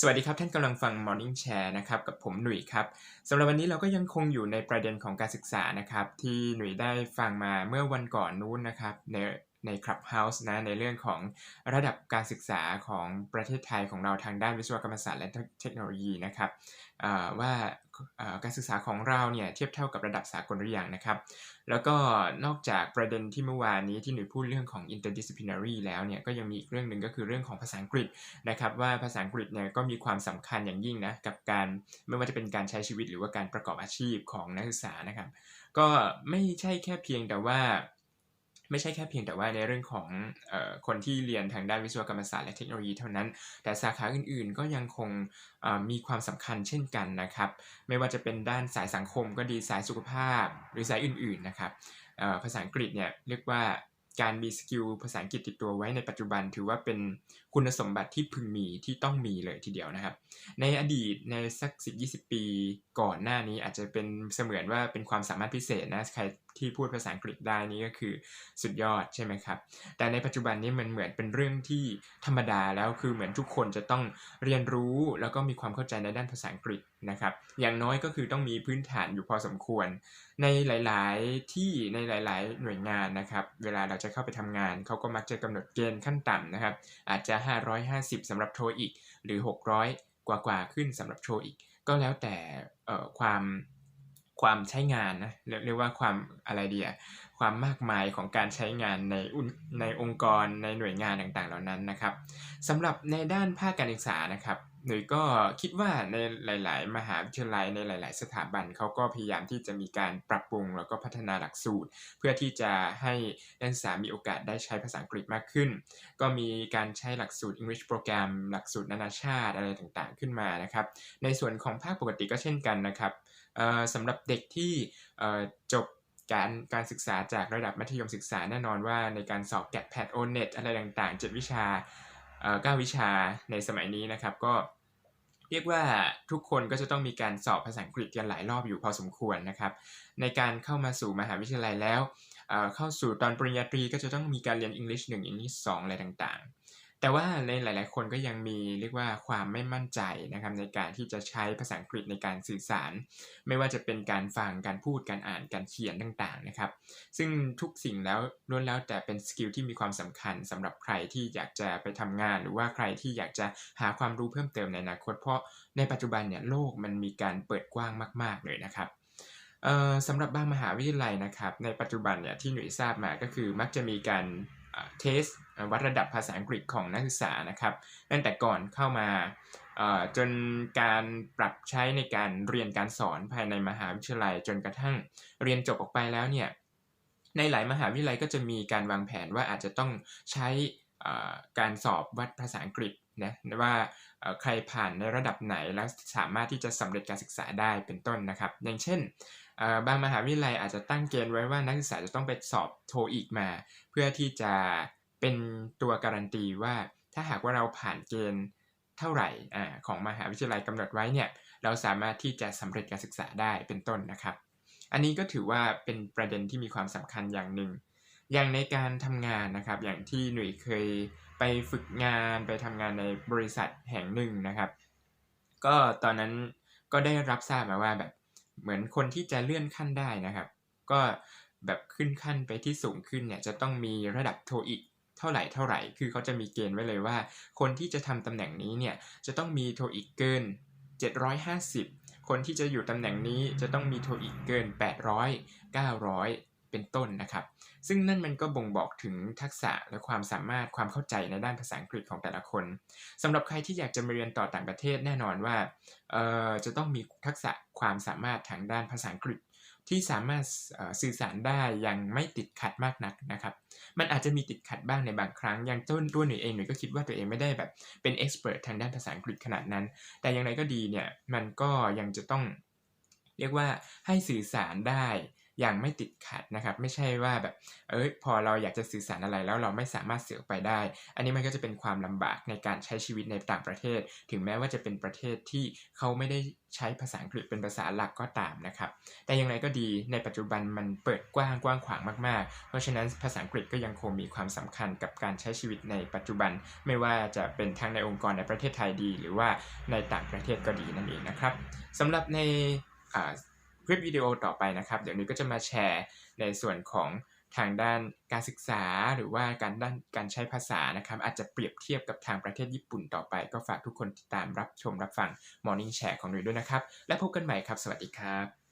สวัสดีครับ ท่านกำลังฟัง Morning Share นะครับกับผมหนุ่ยครับสำหรับวันนี้เราก็ยังคงอยู่ในประเด็นของการศึกษานะครับที่หนุ่ยได้ฟังมาเมื่อวันก่อนนู้นนะครับในใน Clubhouse นะในเรื่องของระดับการศึกษาของประเทศไทยของเราทางด้านวิศวกรรมศาสตร์และเทคโนโลยีนะครับว่า การศึกษาของเราเนี่ยเทียบเท่ากับระดับสากลหรือยังนะครับ แล้วก็นอกจากประเด็นที่เมื่อวานนี้ที่หนูพูดเรื่องของ interdisciplinary แล้วเนี่ยก็ยังมีอีกเรื่องหนึ่งก็คือเรื่องของภาษาอังกฤษนะครับ ว่าภาษาอังกฤษเนี่ยก็มีความสำคัญอย่างยิ่งนะกับการไม่ว่าจะเป็นการใช้ชีวิตหรือว่าการประกอบอาชีพของนักศึกษานะครับ ก็ไม่ใช่แค่เพียงแต่ว่า ไม่ใช่แค่เพียงแต่ว่าในเรื่องของออคนที่เรียนทางด้านวิศวกรรมศาสตร์และเทคโนโลยีเท่านั้น แต่สาขาอื่นๆ ก็ยังคงมีความสำคัญเช่นกันนะครับ ไม่ว่าจะเป็นด้านสายสังคมก็ดีสายสุขภาพหรือสายอื่นๆนะครับภาษาอังกฤษเนี่ยเรียกว่าการมีสกิลภาษาอังกฤษติดตัวไว้ในปัจจุบัน ถือว่าเป็นคุณสมบัติที่พึงมีที่ต้องมีเลยทีเดียวนะครับ ในอดีตในสัก 10-20 ปีก่อนหน้านี้อาจจะเป็นเสมือนว่าเป็นความสามารถพิเศษนะใคร ที่พูดภาษาอังกฤษได้นี่ก็คือสุดยอดใช่ไหมครับ แต่ในปัจจุบันนี้มันเหมือนเป็นเรื่องที่ธรรมดาแล้วคือเหมือนทุกคนจะต้องเรียนรู้แล้วก็มีความเข้าใจในด้านภาษาอังกฤษนะครับ อย่างน้อยก็คือต้องมีพื้นฐานอยู่พอสมควร ในหลายๆที่ในหลาย ๆ หน่วยงานนะครับ เวลาเราจะเข้าไปทำงานเขาก็มักจะกำหนดเกณฑ์ขั้นต่ำนะครับ อาจจะ 550สำหรับโทอีก หรือ 600 กว่ากว่าขึ้นสำหรับโทอีก ก็แล้วแต่ความ ความใช้งานนะเรียกว่าความอะไรเดียความมากมายของการใช้งานในในองค์กรในหน่วยงานต่างๆ เหล่านั้นนะครับสำหรับในด้านภาคการศึกษานะครับหนุ่ยก็คิดว่าในหลาย ๆ มหาวิทยาลัยในหลาย ๆ สถาบันเขาก็พยายามที่จะมีการปรับปรุงแล้วก็พัฒนาหลักสูตร เพื่อที่จะให้นักศึกษามีโอกาสได้ใช้ภาษาอังกฤษมากขึ้น ก็มีการใช้หลักสูตร English Program หลักสูตรนานาชาติอะไรต่าง ๆ ขึ้นมานะครับในส่วนของภาคปกติก็เช่นกันนะครับสำหรับเด็กที่จบ การการศึกษาจากระดับมัธยมศึกษาแน่นอนว่าในการสอบแกดแพดโอเน็ตอะไรต่างๆ 7 วิชาเก้าวิชาในสมัยนี้นะครับ ก็เรียกว่าทุกคนก็จะต้องมีการสอบภาษาอังกฤษกันหลายรอบอยู่พอสมควรนะครับ ในการเข้ามาสู่มหาวิทยาลัยแล้วเเข้าสู่ตอนปริญญาตรีก็จะต้องมีการเรียน English 1 English 2อะไรต่างๆ แต่ว่าในหลาย ๆ คนก็ยังมีเรียกว่าความไม่มั่นใจนะครับในการที่จะใช้ภาษาอังกฤษในการสื่อสาร ไม่ว่าจะเป็นการฟังการพูดการอ่านการเขียนต่าง ๆ นะครับ ซึ่งทุกสิ่งแล้วล้วนแล้วแต่เป็นสกิลที่มีความสำคัญสำหรับใครที่อยากจะไปทำงาน หรือว่าใครที่อยากจะหาความรู้เพิ่มเติมในอนาคต เพราะในปัจจุบันเนี่ยโลกมันมีการเปิดกว้างมาก ๆ เลยนะครับสำหรับบางมหาวิทยาลัยนะครับในปัจจุบันเนี่ยที่หนุ่ยทราบมาก็คือมักจะมีการ เทสวัดระดับภาษาอังกฤษของนักศึกษานะครับตั้งแต่ก่อนเข้ามาจนการปรับใช้ในการเรียนการสอนภายในมหาวิทยาลัย จนกระทั่งเรียนจบออกไปแล้วเนี่ยในหลายมหาวิทยาลัยก็จะมีการวางแผนว่าอาจจะต้องใช้การสอบวัดภาษาอังกฤษนะว่าใครผ่านในระดับไหนแล้วสามารถที่จะสำเร็จการศึกษาได้เป็นต้นนะครับ อย่างเช่น บางมหาวิทยาลัยอาจจะตั้งเกณฑ์ไว้ว่านักศึกษาจะต้องไปสอบโทอีกมา เพื่อที่จะเป็นตัวการันตีว่าถ้าหากว่าเราผ่านเกณฑ์เท่าไหร่อของมหาวิทยาลัยกำหนดไว้เนี่ยเราสามารถที่จะสำเร็จการศึกษาได้เป็นต้นนะครับ อันนี้ก็ถือว่าเป็นประเด็นที่มีความสำคัญอย่างหนึ่ง อย่างในการทำงานนะครับ อย่างที่หนุ่ยเคยไปฝึกงานไปทำงานในบริษัทแห่งหนึ่งนะครับ ก็ตอนนั้นก็ได้รับทราบมาว่าแบบ เหมือนคนที่จะเลื่อนขั้นได้นะครับ ก็แบบขึ้นขั้นไปที่สูงขึ้นเนี่ยจะต้องมีระดับโทอีกเท่าไหร่เท่าไหร่ คือเขาจะมีเกณฑ์ไว้เลยว่า คนที่จะทำตำแหน่งนี้เนี่ยจะต้องมีโทอีกเกิน 750 คนที่จะอยู่ตำแหน่งนี้จะต้องมีโทอีกเกิน 800 900 เป็นต้นนะครับ ซึ่งนั่นมันก็บ่งบอกถึงทักษะและความสามารถความเข้าใจในด้านภาษาอังกฤษของแต่ละคนสำหรับใครที่อยากจะมาเรียนต่อต่างประเทศแน่นอนว่าจะต้องมีทักษะความสามารถทางด้านภาษาอังกฤษที่สามารถสื่อสารได้ย่างไม่ติดขัดมากนักนะครับ มันอาจจะมีติดขัดบ้างในบางครั้ง อย่างต้นตัวหนูเองหนูก็คิดว่าตัวเองไม่ได้แบบเป็นเอ็กซ์เพรสทางด้านภาษาอังกฤษขนาดนั้น แต่อย่างไรก็ดีเนี่ย มันก็ยังจะต้องเรียกว่าให้สื่อสารได้ อย่างไม่ติดขัดนะครับ ไม่ใช่ว่าแบบเอ้ยพอเราอยากจะสื่อสารอะไรแล้วเราไม่สามารถสื่อกไปได้ อันนี้มันก็จะเป็นความลำบากในการใช้ชีวิตในต่างประเทศ ถึงแม้ว่าจะเป็นประเทศที่เขาไม่ได้ใช้ภาษาอังกฤษเป็นภาษาหลักก็ตามนะครับ แต่อย่างไรก็ดีในปัจจุบันมันเปิดกว้างกว้างขวางมากๆ เพราะฉะนั้นภาษาอังกฤษก็ยังคงมีความสำคัญกับการใช้ชีวิตในปัจจุบัน ไม่ว่าจะเป็นทั้งในองค์กรในประเทศไทยดี หรือว่าในต่างประเทศก็ดีนั่นเองนะครับสำหรับใน คลิปวิดีโอต่อไปนะครับ เดี๋ยวนี้ก็จะมาแชร์ในส่วนของทางด้านการศึกษาหรือว่าการด้านการใช้ภาษานะครับ อาจจะเปรียบเทียบกับทางประเทศญี่ปุ่นต่อไป ก็ฝากทุกคนติดตามรับชมรับฟัง Morning Share ของหนุ่ยด้วยนะครับ และพบกันใหม่ครับ สวัสดีครับ